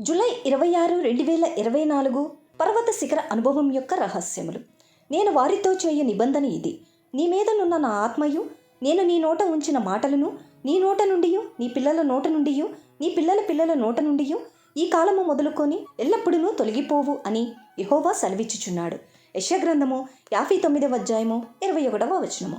July ఇరవై ఆరు రెండు వేల ఇరవై నాలుగు పర్వత శిఖర అనుభవం యొక్క రహస్యములు. నేను వారితో చేయ నిబంధన ఇది. నీ మీదనున్న నా ఆత్మయు నేను నీ నోట ఉంచిన మాటలను నీ నోట నుండి నీ పిల్లల నోట నుండి నీ పిల్లల పిల్లల నోట నుండి ఈ కాలము మొదలుకొని ఎల్లప్పుడూ తొలగిపోవు అని యహోవా సెలవిచ్చుచున్నాడు. యశగ్రంథము యాభై తొమ్మిదవ అధ్యాయము ఇరవై ఒకటవ వచనము.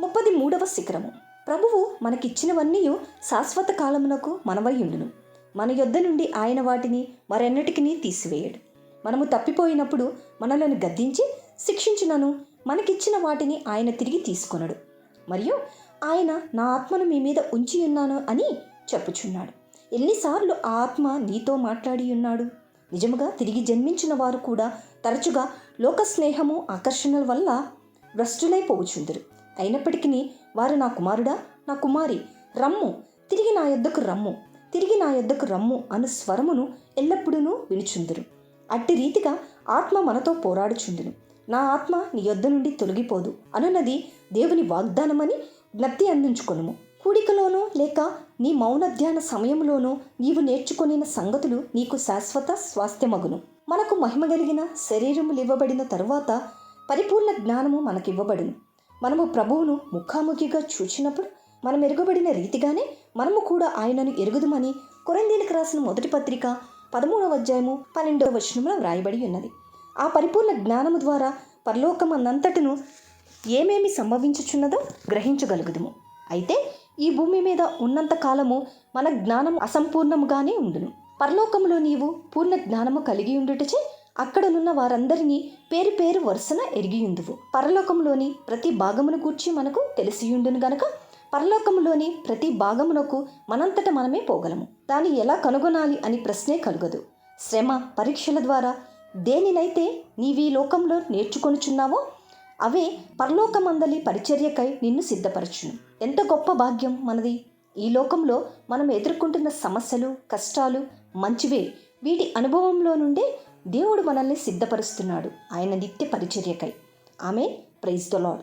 ముప్పది మూడవ శిఖరము. ప్రభువు మనకిచ్చినవన్నీ శాశ్వత కాలమునకు మనవై ఉండును. మన యొద్ద నుండి ఆయన వాటిని మరెన్నటికి తీసివేయడు. మనము తప్పిపోయినప్పుడు మనలను గద్దించి శిక్షించినను. మనకిచ్చిన వాటిని ఆయన తిరిగి తీసుకొనడు. మరియు ఆయన నా ఆత్మను మీ మీద ఉంచి ఉన్నాను అని చెప్పుచున్నాడు. ఎన్నిసార్లు ఆ ఆత్మ నీతో మాట్లాడి ఉన్నాడు నిజముగా తిరిగి జన్మించిన వారు కూడా తరచుగా లోక స్నేహము ఆకర్షణల వల్ల భ్రష్టులైపోవుచుందరు అయినప్పటికీ వారు నా కుమారుడా నా కుమారి రమ్ము. తిరిగి నా యొద్దకు రమ్ము. తిరిగి నా యొద్దకు రమ్ము అను స్వరమును ఎల్లప్పుడూ వినుచుందురు. అట్టి రీతిగా ఆత్మ మనతో పోరాడుచుండును నా ఆత్మ నీ యొద్ద నుండి తొలగిపోదు అనున్నది దేవుని వాగ్దానమని జ్ఞప్తి అందించుకొనుము. కూడికలోనో లేక నీ మౌన ధ్యాన సమయంలోనో నీవు నేర్చుకొనిన సంగతులు నీకు శాశ్వత స్వాస్థ్యమగును. మనకు మహిమ కలిగిన శరీరములు ఇవ్వబడిన తరువాత పరిపూర్ణ జ్ఞానము మనకివ్వబడును. మనము ప్రభువును ముఖాముఖిగా చూచినప్పుడు మనం ఎరుగబడిన రీతిగానే మనము కూడా ఆయనను ఎరుగుదుమని కొరందీలకు రాసిన మొదటి పత్రిక పదమూడవ అధ్యాయము పన్నెండవ వచనంలో వ్రాయబడి ఉన్నది. ఆ పరిపూర్ణ జ్ఞానము ద్వారా పరలోకమన్నంతటను ఏమేమి సంభవించుచున్నదో గ్రహించగలుగుదుము. అయితే ఈ భూమి మీద ఉన్నంత కాలము మన జ్ఞానం అసంపూర్ణముగానే ఉండును. పరలోకములో నీవు పూర్ణ జ్ఞానము కలిగి ఉండుటచే అక్కడనున్న వారందరినీ పేరు పేరు వరుసన ఎరిగియుందువు పరలోకంలోని ప్రతి భాగమును గూర్చి మనకు తెలిసియుండును గనక పరలోకములోని ప్రతి భాగమునకు మనంతట మనమే పోగలము. దాన్ని ఎలా కనుగొనాలి అని ప్రశ్నే కలుగదు. శ్రమ పరీక్షల ద్వారా దేనినైతే నీవీ లోకంలో నేర్చుకొనుచున్నావో అవే పరలోకమందలి పరిచర్యకై నిన్ను సిద్ధపరచును. ఎంత గొప్ప భాగ్యం మనది. ఈ లోకంలో మనం ఎదుర్కొంటున్న సమస్యలు కష్టాలు మంచివే. వీటి అనుభవంలో నుండే దేవుడు మనల్ని సిద్ధపరుస్తున్నాడు. ఆయన నిత్య పరిచర్యకై. ఆమె ప్రైజ్ ద లాడ్